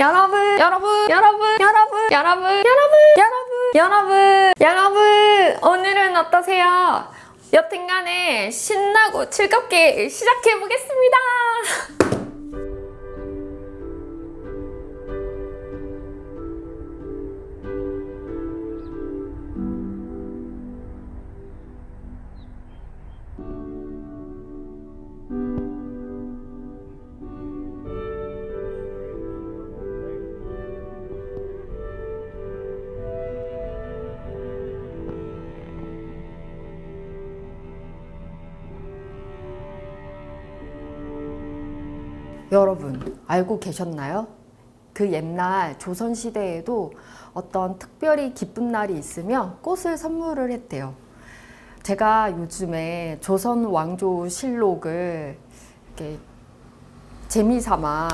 여러분, 여러분, 여러분, 여러분, 여러분, 여러분, 여러분, 여러분, 여러분, 오늘은 어떠세요? 여튼간에 신나고 즐겁게 시작해 보겠습니다. 여러분, 알고 계셨나요? 그 옛날 조선시대에도 어떤 특별히 기쁜 날이 있으면 꽃을 선물을 했대요. 제가 요즘에 조선 왕조 실록을 이렇게 재미삼아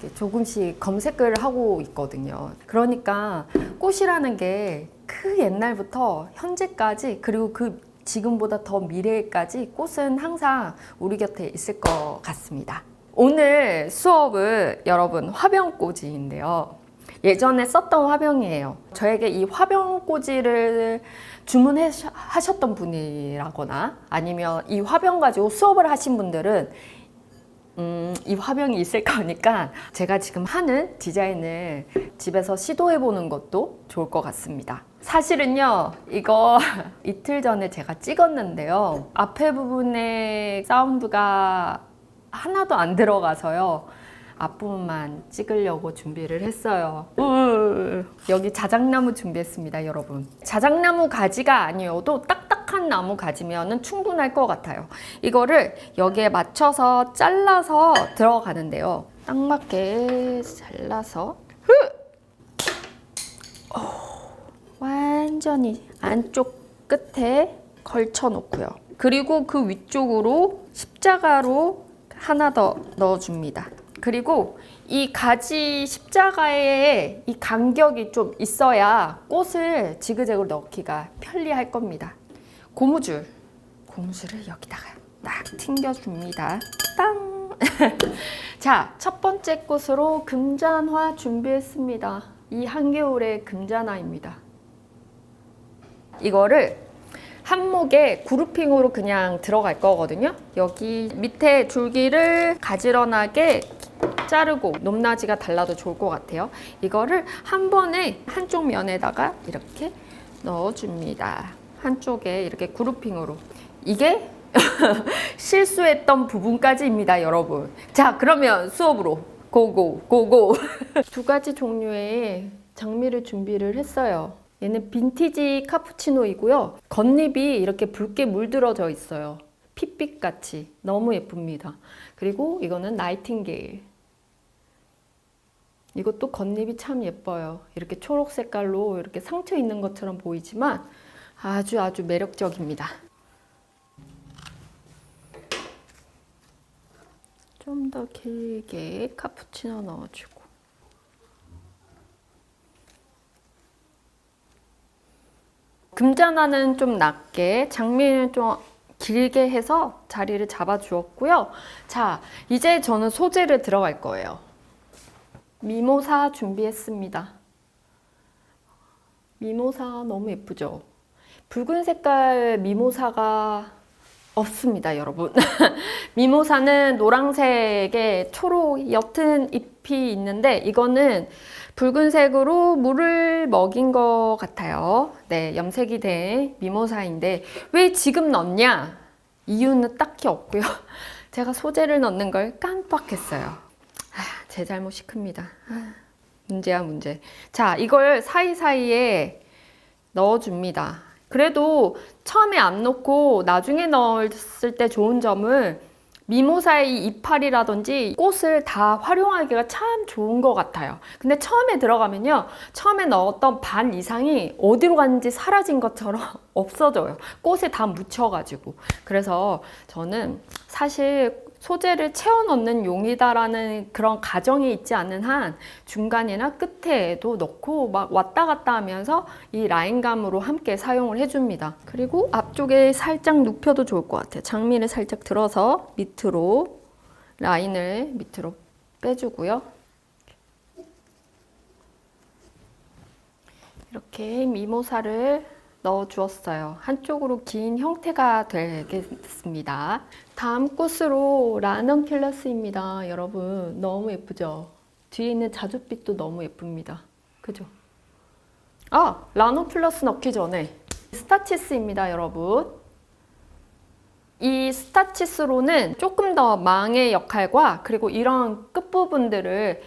이렇게 조금씩 검색을 하고 있거든요. 그러니까 꽃이라는 게 그 옛날부터 현재까지 그리고 그 지금보다 더 미래까지 꽃은 항상 우리 곁에 있을 것 같습니다. 오늘 수업은 여러분 화병꽂이인데요. 예전에 썼던 화병이에요. 저에게 이 화병꽂이를 주문하셨던 분이라거나 아니면 이 화병 가지고 수업을 하신 분들은 음, 이 화병이 있을 거니까 제가 지금 하는 디자인을 집에서 시도해 보는 것도 좋을 것 같습니다. 사실은요, 이거 이틀 전에 제가 찍었는데요. 앞에 부분에 사운드가 하나도 안 들어가서요. 앞부분만 찍으려고 준비를 했어요. 우, 여기 자작나무 준비했습니다, 여러분. 자작나무 가지가 아니어도 딱딱한 나무 가지면 충분할 것 같아요. 이거를 여기에 맞춰서 잘라서 들어가는데요. 딱 맞게 잘라서 완전히 안쪽 끝에 걸쳐 놓고요. 그리고 그 위쪽으로 십자가로 하나 더 넣어줍니다. 그리고 이 가지 십자가에 이 간격이 좀 있어야 꽃을 지그재그로 넣기가 편리할 겁니다. 고무줄, 고무줄을 여기다가 딱 튕겨줍니다. 땅! 자, 첫 번째 꽃으로 금잔화 준비했습니다. 이 한겨울의 금잔화입니다. 이거를 한목에 그루핑으로 그냥 들어갈 거거든요. 여기 밑에 줄기를 가지런하게 자르고 높낮이가 달라도 좋을 것 같아요. 이거를 한 번에 한쪽 면에다가 이렇게 넣어줍니다. 한쪽에 이렇게 그루핑으로. 이게 실수했던 부분까지입니다, 여러분. 자, 그러면 수업으로 고고 고고. 두 가지 종류의 장미를 준비를 했어요. 얘는 빈티지 카푸치노이고요. 겉잎이 이렇게 붉게 물들어져 있어요. 핏빛 같이 너무 예쁩니다. 그리고 이거는 나이팅게일. 이것도 겉잎이 참 예뻐요. 이렇게 초록 색깔로 이렇게 상처 있는 것처럼 보이지만 아주 아주 매력적입니다. 좀 더 길게 카푸치노 넣어주고. 금잔화는 좀 낮게, 장미는 좀 길게 해서 자리를 잡아 주었고요. 자, 이제 저는 소재를 들어갈 거예요. 미모사 준비했습니다. 미모사 너무 예쁘죠? 붉은 색깔 미모사가 없습니다, 여러분. 미모사는 노란색에 초록 옅은 잎이 있는데 이거는 붉은색으로 물을 먹인 것 같아요. 네, 염색이 된 미모사인데 왜 지금 넣냐? 이유는 딱히 없고요. 제가 소재를 넣는 걸 깜빡했어요. 아, 제 잘못이 큽니다. 아, 문제야 문제. 자, 이걸 사이사이에 넣어줍니다. 그래도 처음에 안 넣고 나중에 넣었을 때 좋은 점은 미모사의 이파리라든지 꽃을 다 활용하기가 참 좋은 것 같아요. 근데 처음에 들어가면요. 처음에 넣었던 반 이상이 어디로 갔는지 사라진 것처럼 없어져요. 꽃에 다 묻혀가지고. 그래서 저는 사실 소재를 채워넣는 용이다라는 그런 가정이 있지 않는 한 중간이나 끝에도 넣고 막 왔다 갔다 하면서 이 라인감으로 함께 사용을 해줍니다. 그리고 앞쪽에 살짝 눕혀도 좋을 것 같아요. 장미를 살짝 들어서 밑으로 라인을 밑으로 빼주고요. 이렇게 미모사를 넣어 주었어요. 한쪽으로 긴 형태가 되겠습니다. 다음 꽃으로 라넌큘러스입니다. 여러분 너무 예쁘죠? 뒤에 있는 자줏빛도 너무 예쁩니다. 그죠? 아! 라넌큘러스 넣기 전에 스타치스입니다, 여러분. 이 스타치스로는 조금 더 망의 역할과 그리고 이런 끝부분들을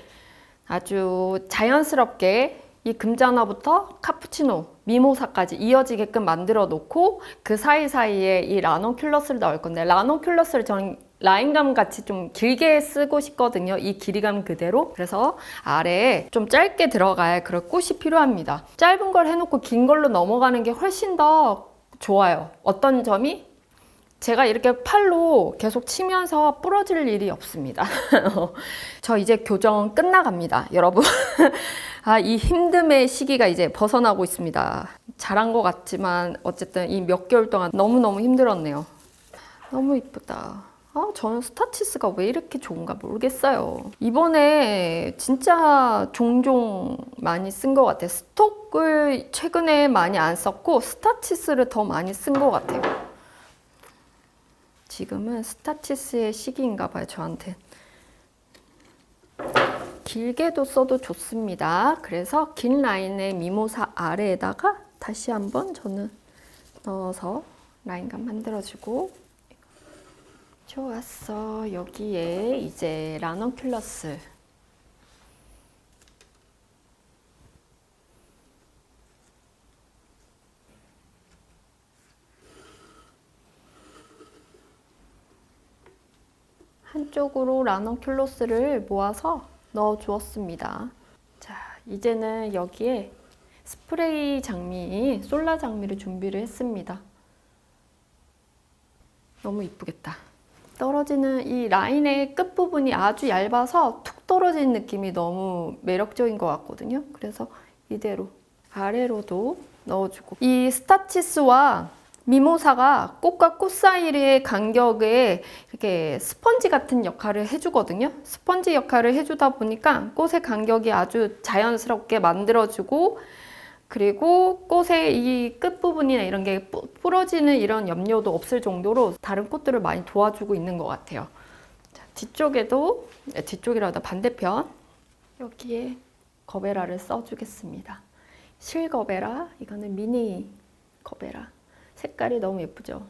아주 자연스럽게 이 금자나부터 카푸치노, 미모사까지 이어지게끔 만들어 놓고 그 사이사이에 이 라논큘러스를 넣을 건데 라논큘러스를 저는 라인감 같이 좀 길게 쓰고 싶거든요. 이 길이감 그대로. 그래서 아래에 좀 짧게 들어갈 그런 꽃이 필요합니다. 짧은 걸 해놓고 긴 걸로 넘어가는 게 훨씬 더 좋아요. 어떤 점이? 제가 이렇게 팔로 계속 치면서 부러질 일이 없습니다. 저 이제 교정 끝나갑니다, 여러분. 아, 이 힘듦의 시기가 이제 벗어나고 있습니다. 잘한 것 같지만 어쨌든 이 몇 개월 동안 너무너무 힘들었네요. 너무 이쁘다. 아, 저는 스타치스가 왜 이렇게 좋은가 모르겠어요. 이번에 진짜 종종 많이 쓴 것 같아요. 스톡을 최근에 많이 안 썼고 스타치스를 더 많이 쓴 것 같아요. 지금은 스타치스의 시기인가 봐요, 저한테. 길게도 써도 좋습니다. 그래서 긴 라인의 미모사 아래에다가 다시 한번 저는 넣어서 라인감 만들어주고 좋았어. 여기에 이제 라넌큘러스 한쪽으로 라넌큘러스를 모아서 넣어 주었습니다. 자, 이제는 여기에 스프레이 장미, 솔라 장미를 준비를 했습니다. 너무 이쁘겠다. 떨어지는 이 라인의 끝부분이 아주 얇아서 툭 떨어지는 느낌이 너무 매력적인 것 같거든요. 그래서 이대로 아래로도 넣어주고 이 스타치스와 미모사가 꽃과 꽃 사이의 간격에 이렇게 스펀지 같은 역할을 해주거든요. 스펀지 역할을 해주다 보니까 꽃의 간격이 아주 자연스럽게 만들어주고 그리고 꽃의 이 끝부분이나 이런 게 뿌- 부러지는 이런 염려도 없을 정도로 다른 꽃들을 많이 도와주고 있는 것 같아요. 자, 뒤쪽에도 네, 뒤쪽이라다 반대편 여기에 거베라를 써주겠습니다. 실거베라 이거는 미니 거베라 색깔이 너무 예쁘죠.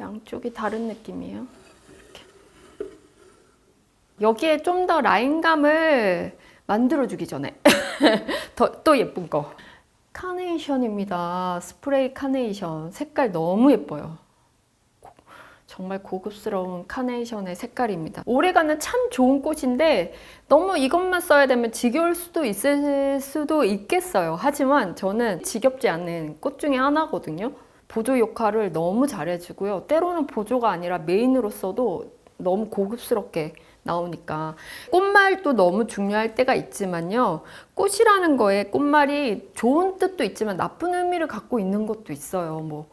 양쪽이 다른 느낌이에요. 이렇게. 여기에 좀 더 라인감을 만들어주기 전에 더, 또 예쁜 거 카네이션입니다. 스프레이 카네이션 색깔 너무 예뻐요. 고- 정말 고급스러운 카네이션의 색깔입니다. 오래가는 참 좋은 꽃인데 너무 이것만 써야 되면 지겨울 수도 있을 수도 있겠어요. 하지만 저는 지겹지 않는 꽃 중에 하나거든요. 보조 역할을 너무 잘해주고요. 때로는 보조가 아니라 메인으로 써도 너무 고급스럽게 나오니까 꽃말도 너무 중요할 때가 있지만요. 꽃이라는 거에 꽃말이 좋은 뜻도 있지만 나쁜 의미를 갖고 있는 것도 있어요. 뭐,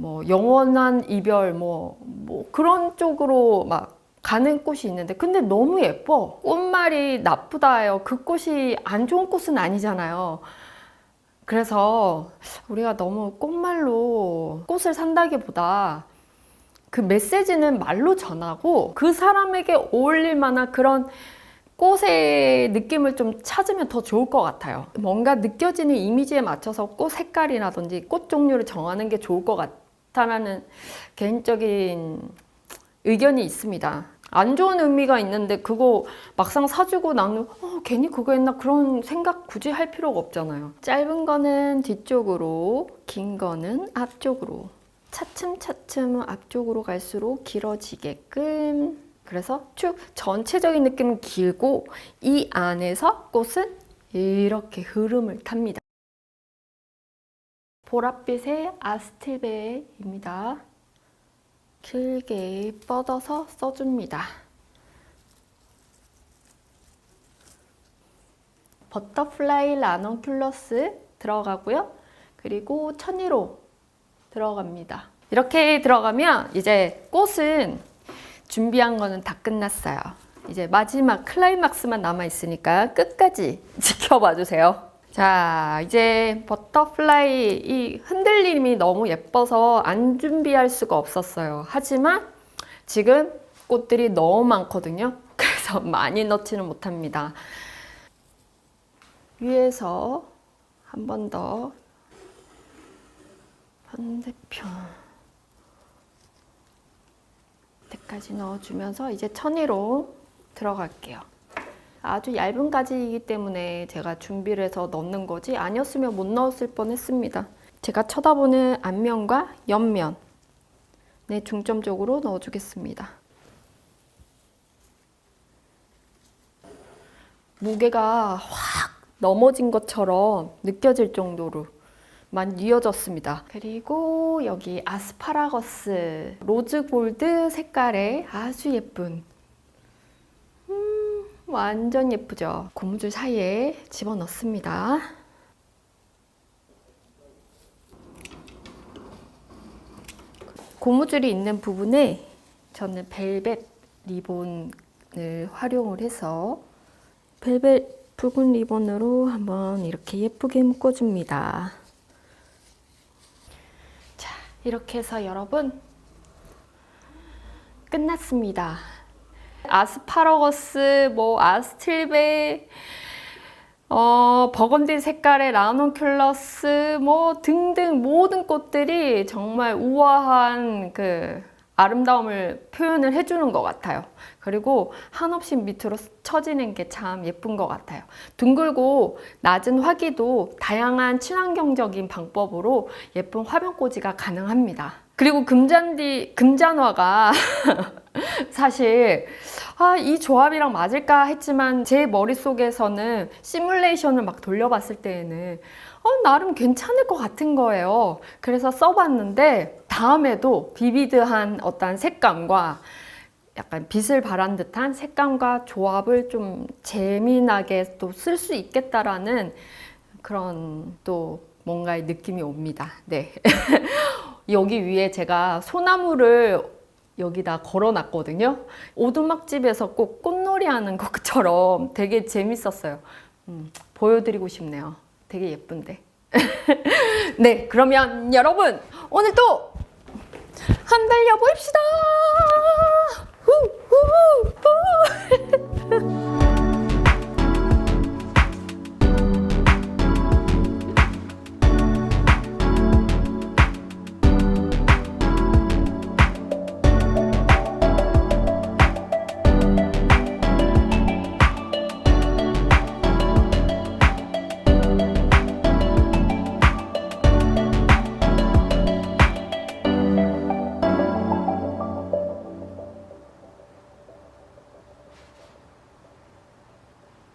뭐 영원한 이별 뭐, 뭐 그런 쪽으로 막 가는 꽃이 있는데 근데 너무 예뻐. 꽃말이 나쁘다요. 그 꽃이 안 좋은 꽃은 아니잖아요. 그래서 우리가 너무 꽃말로 꽃을 산다기보다 그 메시지는 말로 전하고 그 사람에게 어울릴 만한 그런 꽃의 느낌을 좀 찾으면 더 좋을 것 같아요. 뭔가 느껴지는 이미지에 맞춰서 꽃 색깔이라든지 꽃 종류를 정하는 게 좋을 것 같 다라는 개인적인 의견이 있습니다. 안 좋은 의미가 있는데 그거 막상 사주고 나는 어, 괜히 그거 했나 그런 생각 굳이 할 필요가 없잖아요. 짧은 거는 뒤쪽으로, 긴 거는 앞쪽으로. 차츰차츰 앞쪽으로 갈수록 길어지게끔 그래서 쭉 전체적인 느낌은 길고 이 안에서 꽃은 이렇게 흐름을 탑니다. 보랏빛의 아스틸베입니다. 길게 뻗어서 써줍니다. 버터플라이 라넌큘러스 들어가고요. 그리고 천일호 들어갑니다. 이렇게 들어가면 이제 꽃은 준비한 거는 다 끝났어요. 이제 마지막 클라이막스만 남아 있으니까 끝까지 지켜봐 주세요. 자, 이제 버터플라이 이 흔들림이 너무 예뻐서 안 준비할 수가 없었어요. 하지만 지금 꽃들이 너무 많거든요. 그래서 많이 넣지는 못합니다. 위에서 한 번 더 반대편 때까지 넣어주면서 이제 천위로 들어갈게요. 아주 얇은 가지이기 때문에 제가 준비를 해서 넣는 거지 아니었으면 못 넣었을 뻔했습니다. 제가 쳐다보는 앞면과 옆면에 중점적으로 넣어주겠습니다. 무게가 확 넘어진 것처럼 느껴질 정도로 많이 이어졌습니다. 그리고 여기 아스파라거스 로즈 골드 색깔의 아주 예쁜 음, 완전 예쁘죠? 고무줄 사이에 집어넣습니다. 고무줄이 있는 부분에 저는 벨벳 리본을 활용을 해서 벨벳 붉은 리본으로 한번 이렇게 예쁘게 묶어줍니다. 자, 이렇게 해서 여러분 끝났습니다. 아스파라거스, 뭐 아스틸베, 어, 버건디 색깔의 라노큘러스, 뭐 등등 모든 꽃들이 정말 우아한 그 아름다움을 표현을 해주는 것 같아요. 그리고 한없이 밑으로 처지는 게 참 예쁜 것 같아요. 둥글고 낮은 화기도 다양한 친환경적인 방법으로 예쁜 화병꽂이가 가능합니다. 그리고 금잔디, 금잔화가 사실 아, 이 조합이랑 맞을까 했지만 제 머릿속에서는 시뮬레이션을 막 돌려봤을 때에는 어, 나름 괜찮을 것 같은 거예요. 그래서 써봤는데 다음에도 비비드한 어떤 색감과 약간 빛을 발한 듯한 색감과 조합을 좀 재미나게 또 쓸 수 있겠다라는 그런 또 뭔가의 느낌이 옵니다. 네. 여기 위에 제가 소나무를 여기다 걸어놨거든요. 오두막집에서 꼭 꽃놀이 하는 것처럼 되게 재밌었어요. 음, 보여드리고 싶네요. 되게 예쁜데. 네, 그러면 여러분, 오늘 또 한달려 봅시다! 후, 후, 후.